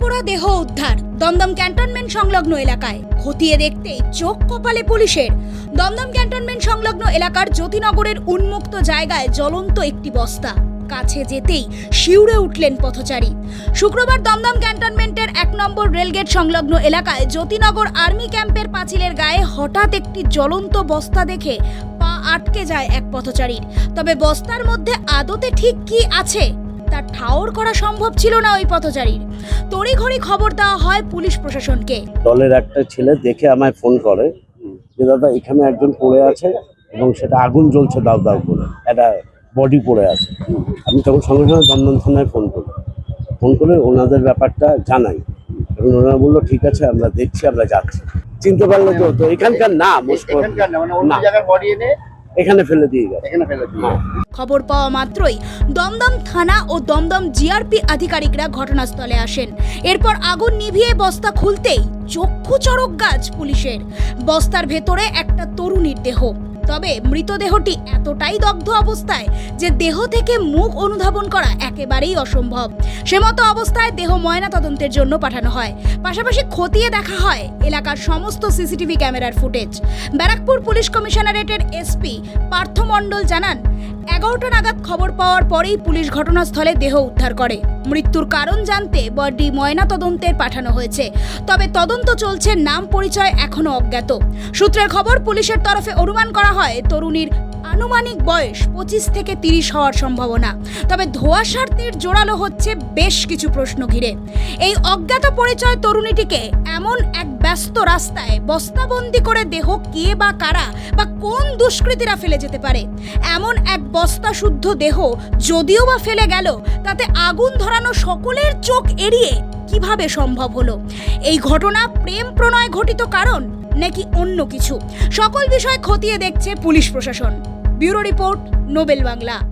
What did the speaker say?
পোড়া দেহ উদ্ধার। দমদম ক্যান্টনমেন্ট সংলগ্ন এলাকায়। খতিয়ে দেখতে চোখ কপালে পুলিশের। দমদম ক্যান্টনমেন্ট সংলগ্ন এলাকার জ্যোতিনগরের উন্মুক্ত জায়গায় জ্বলন্ত একটি বস্তা। কাছে যেতেই শিউরে উঠলেন পথচারী। শুক্রবার দমদম ক্যান্টনমেন্টের এক নম্বর রেলগেট সংলগ্ন এলাকায় জ্যোতিনগর আর্মি ক্যাম্পের পাঁচিলের গায়ে হঠাৎ একটি জ্বলন্ত বস্তা দেখে পা আটকে যায় এক পথচারীর। তবে বস্তার মধ্যে আদতে ঠিক কি আছে? তা ঠাওর করা সম্ভব ছিল না ওই পথচারীর। তড়িঘড়ি খবর দেওয়া হয় পুলিশ প্রশাসনকে। দলের একটা ছেলে দেখে আমায় ফোন করে যে দাদা এখানে একজন পড়ে আছে এবং সেটা আগুন জ্বলছে দাউ দাউ করে। একটা বডি পড়ে আছে। আমি তখন সঙ্গে সঙ্গে দমদম থানায় ফোন করি। ফোন করে ওনাদের ব্যাপারটা জানাই। এবং ওনারা বলল ঠিক আছে আমরা দেখছি আমরা যাচ্ছি। চিনতে পারলে তো তো এখানকার না মুশকিল না এখানে ফেলে দিয়ে গেছে। এখানে ফেলে দিয়ে খবর পাওয়া মাত্রই দমদম থানা ও দমদম জিআরপি আধিকারিকরা ঘটনাস্থলে আসেন। এরপর আগুন নিভিয়ে বস্তা খুলতেই চক্ষু চড়ক গাছ পুলিশের। বস্তার ভেতরে একটা তরুণীর দেহ। তবে মৃতদেহটি এতটাই দগ্ধ অবস্থায় যে দেহ থেকে মুখ অনুধাবন করা একেবারেই অসম্ভব। সে মতো অবস্থায় দেহ ময়না তদন্তের জন্য পাঠানো হয়। পাশাপাশি খতিয়ে দেখা হয় এলাকার সমস্ত সিসিটিভি ক্যামেরার ফুটেজ। ব্যারাকপুর পুলিশ কমিশনারেটের এসপি পার্থ মণ্ডল জানান, এগারোটা নাগাদ খবর পাওয়ার পরেই পুলিশ ঘটনাস্থলে দেহ উদ্ধার করে। মৃত্যুর কারণ জানতে বডি ময়না তদন্তের পাঠানো হয়েছে। তবে তদন্ত চলছে, নাম পরিচয় এখনও অজ্ঞাত। সূত্রের খবর, পুলিশের তরফে অনুমান করা হয়, তরুণীর আনুমানিক বয়স পঁচিশ থেকে তিরিশ হওয়ার সম্ভাবনা। তবে ধোয়াশার তীর জোরালো হচ্ছে বেশ কিছু প্রশ্ন ঘিরে। এই অজ্ঞাত পরিচয় তরুণীটিকে এমন এক ব্যস্ত রাস্তায় বস্তাবন্দি করে দেহ কে বা কারা বা কোন দুষ্কৃতীরা ফেলে যেতে পারে? এমন এক বস্তা শুদ্ধ দেহ যদিও বা ফেলে গেল, তাতে আগুন ধরানো সকলের চোখ এড়িয়ে কীভাবে সম্ভব হলো? এই ঘটনা প্রেম প্রণয় ঘটিত কারণ নাকি অন্য কিছু? সকল বিষয় খতিয়ে দেখছে পুলিশ প্রশাসন। Bureau report, Nobel Bangla.